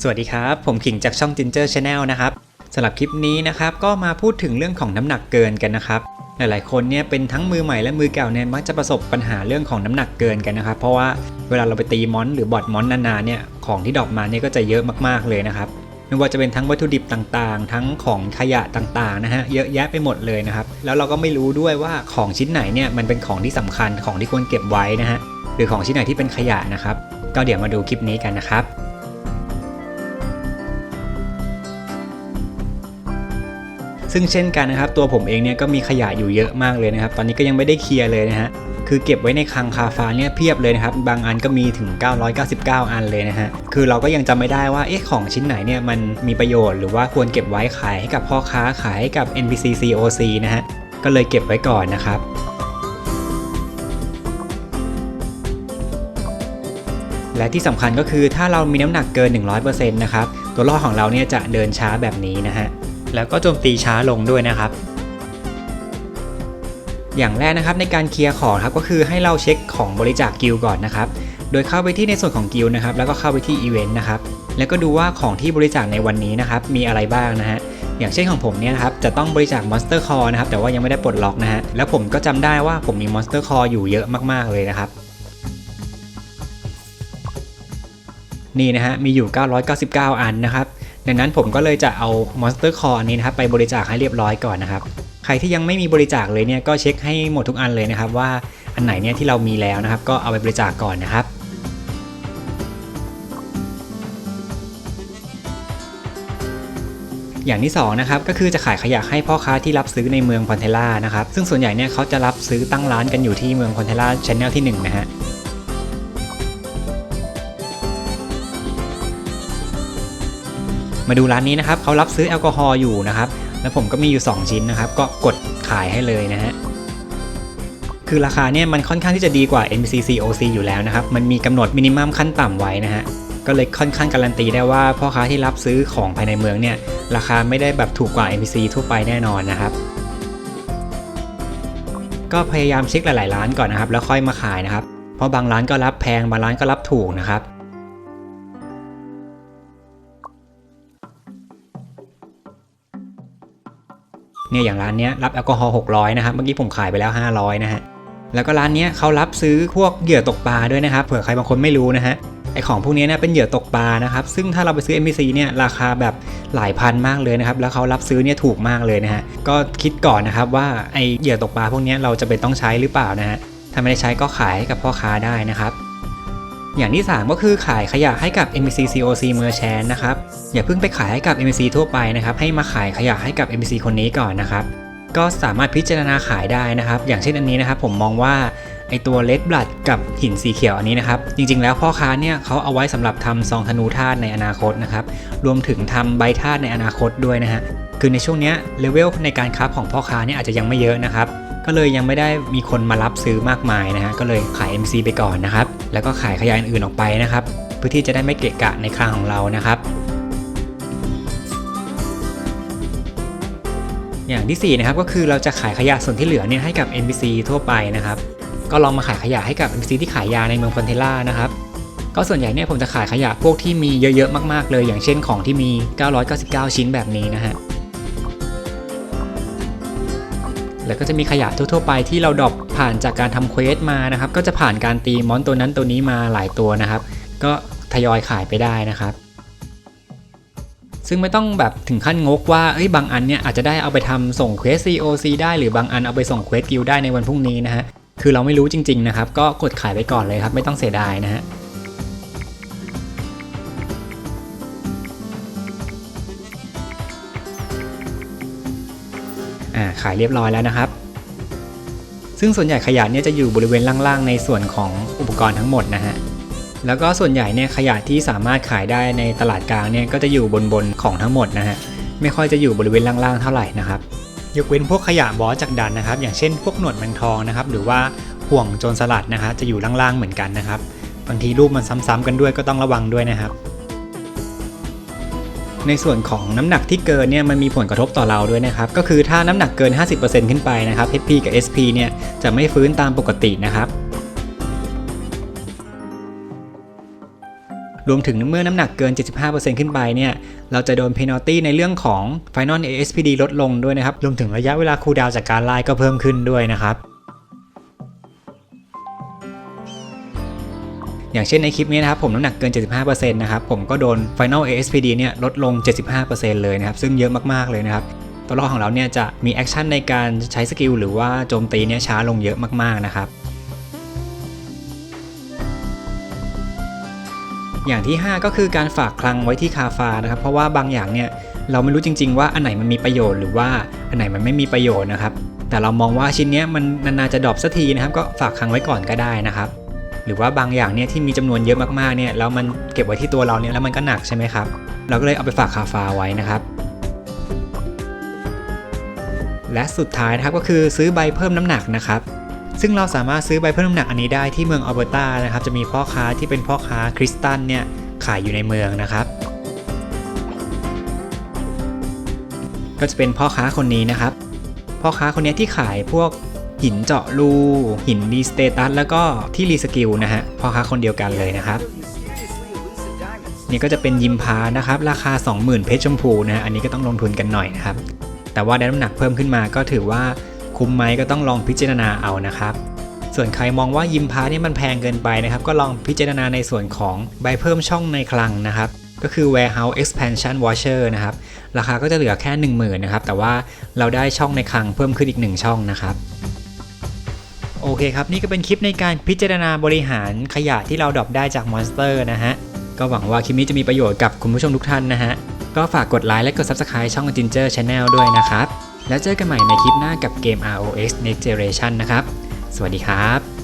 สวัสดีครับ ผมขิงจากช่อง Ginger Channel นะครับสำหรับคลิปนี้นะครับก็มาพูดถึงเรื่องของน้ำหนักเกินกันนะครับ หลายๆ คนเนี่ยเป็นทั้งมือใหม่และมือเก่าเนี่ยมักจะประสบปัญหาเรื่องของน้ำหนักเกินกันนะครับ เพราะว่าเวลาเราไปตีมอนหรือบอดมอนนานๆเนี่ยของที่ดรอปมาเนี่ยก็จะเยอะมากๆเลยนะครับไม่ว่าจะเป็นทั้งวัตถุดิบต่างๆ ทั้งของขยะต่างๆนะฮะเยอะแยะไปหมดเลยนะครับ แล้วเราก็ไม่รู้ด้วยว่าของชิ้นไหนเนี่ยมันเป็นของที่สำคัญของที่ควรเก็บไว้นะฮะหรือของชิ้นไหนที่เป็นขยะนะครับ ก็เดี๋ยวมาดูคลิปนี้กันนะครับ ซึ่งเช่นกันนะครับ ตัวผมเองเนี่ยก็มีขยะอยู่เยอะมากเลยนะครับ ตอนนี้ก็ยังไม่ได้เคลียร์เลยนะฮะคือเก็บไว้ในคลังคาฟ้าเนี่ยเพียบเลยนะครับ บางอันก็มีถึง 999 อันเลยนะฮะ คือเราก็ยังจำไม่ได้ว่า เอ๊ะ ของชิ้นไหนเนี่ยมันมีประโยชน์หรือว่าควรเก็บไว้ขายให้กับพ่อค้าขายให้กับ NPC COC นะฮะ ก็เลยเก็บไว้ก่อนนะครับและที่สำคัญก็คือถ้าเรามีน้ำหนักเกิน 100%นะครับ ตัวล่อของเราเนี่ยจะเดินช้าแบบนี้นะฮะ แล้วก็โจมตีช้าลงด้วยนะครับ อย่างแรกนะครับในการเคลียร์ของครับก็คือให้เราเช็คของบริจาคกิลก่อนนะครับ โดยเข้าไปที่ในส่วนของกิลนะครับ แล้วก็เข้าไปที่อีเวนต์นะครับ แล้วก็ดูว่าของที่บริจาคในวันนี้นะครับมีอะไรบ้างนะฮะอย่างเช่นของผมเนี่ยนะครับจะต้องบริจาค Monster Core นะครับแต่ว่ายังไม่ได้ปลดล็อกนะฮะแล้วผมก็จำได้ว่าผมมี Monster Core อยู่เยอะมากๆเลยนะครับ นี่นะฮะมีอยู่ 999 อันนะครับ ดังนั้นผมก็เลยจะเอา Monster Core อันนี้นะครับไปบริจาคให้เรียบร้อยก่อนนะครับ ใครที่ยังไม่มีบริจาคเลยเนี่ยก็เช็คให้หมดทุกอันเลยนะครับ ว่าอันไหนเนี่ยที่เรามีแล้วนะครับ ก็เอาไปบริจาคก่อนนะครับอย่างที่2นะครับก็คือจะขายขยะให้พ่อค้าที่รับซื้อในเมืองพอนเทล่านะครับซึ่งส่วนใหญ่เนี่ยเขาจะรับซื้อตั้งร้านกันอยู่ที่เมืองพอนเทล่าชแนลที่1นะฮะ มาดูร้านนี้นะครับเขารับซื้อแอลกอฮอล์อยู่นะครับ แล้วผมก็มีอยู่ 2 ชิ้นนะครับ ก็กดขายให้เลยนะฮะคือราคาเนี่ยมันค่อนข้างที่จะดีกว่า NPC COC อยู่แล้วนะครับ มันมีกำหนดมินิมัมขั้นต่ำไว้นะฮะก็เลยค่อนข้างการันตีได้ว่าพ่อค้าที่รับซื้อของภายในเมืองเนี่ยราคาไม่ได้แบบถูกกว่า NPC ทั่วไปแน่นอนนะครับก็พยายามเช็คหลาย ๆ ร้านก่อนนะครับ แล้วค่อยมาขายนะครับ เพราะบางร้านก็รับแพงบางร้านก็รับถูกนะครับ เนี่ยอย่างร้านเนี้ยรับแอลกอฮอล์600นะครับเมื่อกี้ผมขายไปแล้ว 500นะฮะแล้วก็ร้านเนี้ยเขารับซื้อพวกเหยื่อตกปลาด้วยนะครับเผื่อใครบางคนไม่รู้นะฮะไอของพวกนี้เนี่ยเป็นเหยื่อตกปลานะครับ ซึ่งถ้าเราไปซื้อ NPC เนี่ยราคาแบบหลายพันมากเลยนะครับ แล้วเขารับซื้อเนี่ยถูกมากเลยนะฮะ ก็คิดก่อนนะครับว่าไอเหยื่อตกปลาพวกนี้เราจะเป็นต้องใช้หรือเปล่านะฮะ ถ้าไม่ได้ใช้ก็ขายให้กับพ่อค้าได้นะครับ อย่างที่ 3 ก็คือขายขยะให้กับ NPC COC Merchant นะครับ อย่าเพิ่งไปขายให้กับ NPC ทั่วไปนะครับให้มาขายขยะให้กับ NPC คนนี้ก่อนนะครับก็สามารถพิจารณาขายได้นะครับ อย่างเช่นอันนี้นะครับผมมองว่าไอตัวเลดบลัดกับหินสีเขียวอันนี้นะครับ จริงๆแล้วพ่อค้าเนี่ยเขาเอาไว้สำหรับทำซองธนูธาตุในอนาคตนะครับ รวมถึงทำใบธาตุในอนาคตด้วยนะฮะคือในช่วงเนี้ยเลเวลในการคราของพ่อค้าเนี่ยอาจจะยังไม่เยอะนะครับ ก็เลยยังไม่ได้มีคนมารับซื้อมากมายนะฮะก็เลยขาย MC ไปก่อนนะครับ แล้วก็ขายขยะอื่นๆออกไปนะครับ เพื่อที่จะได้ไม่เกะกะในคลังของเรานะครับ อย่างที่ 4 นะครับก็คือเราจะขายขยะส่วนที่เหลือเนี่ยให้กับ NPC ทั่วไปนะครับ ก็ลองมาขายขยะให้กับ NPC ที่ขายยาในเมืองฟอนเทล่านะครับก็ส่วนใหญ่เนี่ยผมจะขายขยะพวกที่มีเยอะๆมากๆเลย อย่างเช่นของที่มี 999 ชิ้นแบบนี้นะฮะแล้วก็จะมีขยะทั่วๆไปที่เราดรอปผ่านจากการทำเควสมานะครับ ก็จะผ่านการตีมอนตัวนั้นตัวนี้มาหลายตัวนะครับ ก็ทยอยขายไปได้นะครับ ซึ่งไม่ต้องแบบถึงขั้นงกว่าเอ้ยบางอันเนี่ยอาจจะได้เอาไปทำส่งเควส COC ได้หรือบางอันเอาไปส่งเควสกิลได้ในวันพรุ่งนี้นะฮะคือเราไม่รู้จริง ๆ นะครับ ก็กดขายไปก่อนเลยครับ ไม่ต้องเสียดายนะฮะอ่าขายเรียบร้อยแล้วนะครับ ซึ่งส่วนใหญ่ขยะเนี่ยจะอยู่บริเวณล่างๆ ในส่วนของอุปกรณ์ทั้งหมดนะฮะ แล้วก็ส่วนใหญ่เนี่ยขยะที่สามารถขายได้ในตลาดกลางเนี่ยก็จะอยู่บนบนของทั้งหมดนะฮะไม่ค่อยจะอยู่บริเวณล่างๆเท่าไหร่นะครับยกเว้นพวกขยะบอสจากดันนะครับ อย่างเช่น พวกหนวดแมงทองนะครับหรือว่าห่วงโจรสลัดนะฮะจะอยู่ล่างๆเหมือนกันนะครับบางทีรูปมันซ้ำๆกันด้วยก็ต้องระวังด้วยนะครับ ในส่วนของน้ำหนักที่เกินเนี่ยมันมีผลกระทบต่อเราด้วยนะครับ ก็คือถ้าน้ำหนักเกิน 50%ขึ้นไปนะครับ HP กับ SP เนี่ยจะไม่ฟื้นตามปกตินะครับ รวมถึงเมื่อน้ำหนักเกิน 75%ขึ้นไปเนี่ย เราจะโดนเพนัลตี้ในเรื่องของ Final ASPD ลดลงด้วยนะครับ รวมถึงระยะเวลาคูลดาวจากการไล่ก็เพิ่มขึ้นด้วยนะครับอย่างเช่นในคลิปนี้นะครับผมน้ำหนักเกิน 75%นะครับผมก็โดน Final ASPD เนี่ยลดลง 75%เลยนะครับซึ่งเยอะมากๆเลยนะครับตัวละครของเราเนี่ยจะมีแอคชั่นในการใช้สกิลหรือว่าโจมตีเนี่ยช้าลงเยอะมากๆนะครับ อย่างที่ 5 ก็คือการฝากคลังไว้ที่คาฟานะครับ เพราะว่าบางอย่างเนี่ยเราไม่รู้จริง ๆ ว่าอันไหนมันมีประโยชน์หรือว่าอันไหนมันไม่มีประโยชน์นะครับ แต่เรามองว่าชิ้นเนี้ยมันนานๆจะดรอปสักทีนะครับ ก็ฝากคลังไว้ก่อนก็ได้นะครับ หรือว่าบางอย่างเนี่ยที่มีจำนวนเยอะมากๆเนี่ยแล้วมันเก็บไว้ที่ตัวเราเนี่ยแล้วมันก็หนักใช่ไหมครับเราก็เลยเอาไปฝากคาฟาไว้นะครับ และสุดท้ายนะครับก็คือซื้อใบเพิ่มน้ำหนักนะครับ ซึ่งเราสามารถซื้อใบเพิ่มน้ำหนักอันนี้ได้ที่เมืองอัลเบอร์ตานะครับจะมีพ่อค้าที่เป็นพ่อค้าคริสตัลเนี่ยขายอยู่ในเมืองนะครับก็จะเป็นพ่อค้าคนนี้นะครับ พ่อค้าคนนี้ที่ขายพวกหินเจาะรู หินรีสเตตัสแล้วก็ที่รีสกิลนะฮะพ่อค้าคนเดียวกันเลยนะครับ นี่ก็จะเป็นยิมพานะครับ ราคา 20,000 เพชรชมพูนะฮะอันนี้ก็ต้องลงทุนกันหน่อยนะครับ แต่ว่าได้น้ำหนักเพิ่มขึ้นมาก็ถือว่า คุ้มไหมก็ต้องลองพิจารณาเอานะครับ ส่วนใครมองว่ายิมพาร์ทเนี่ยมันแพงเกินไปนะครับ ก็ลองพิจารณาในส่วนของใบเพิ่มช่องในคลังนะครับ ก็คือ warehouse expansion washer นะครับ ราคาก็จะเหลือแค่ 10,000นะครับ แต่ว่าเราได้ช่องในคลังเพิ่มขึ้นอีก 1 ช่องนะครับโอเคครับ นี่ก็เป็นคลิปในการพิจารณาบริหารขยะที่เราดรอปได้จากมอนสเตอร์นะฮะ ก็หวังว่าคลิปนี้จะมีประโยชน์กับคุณผู้ชมทุกท่านนะฮะ ก็ฝากกดไลค์และกด Subscribe ช่อง Ginger Channel ด้วยนะครับ แล้วเจอกันใหม่ในคลิปหน้ากับเกม ROX Next Generation นะครับ สวัสดีครับ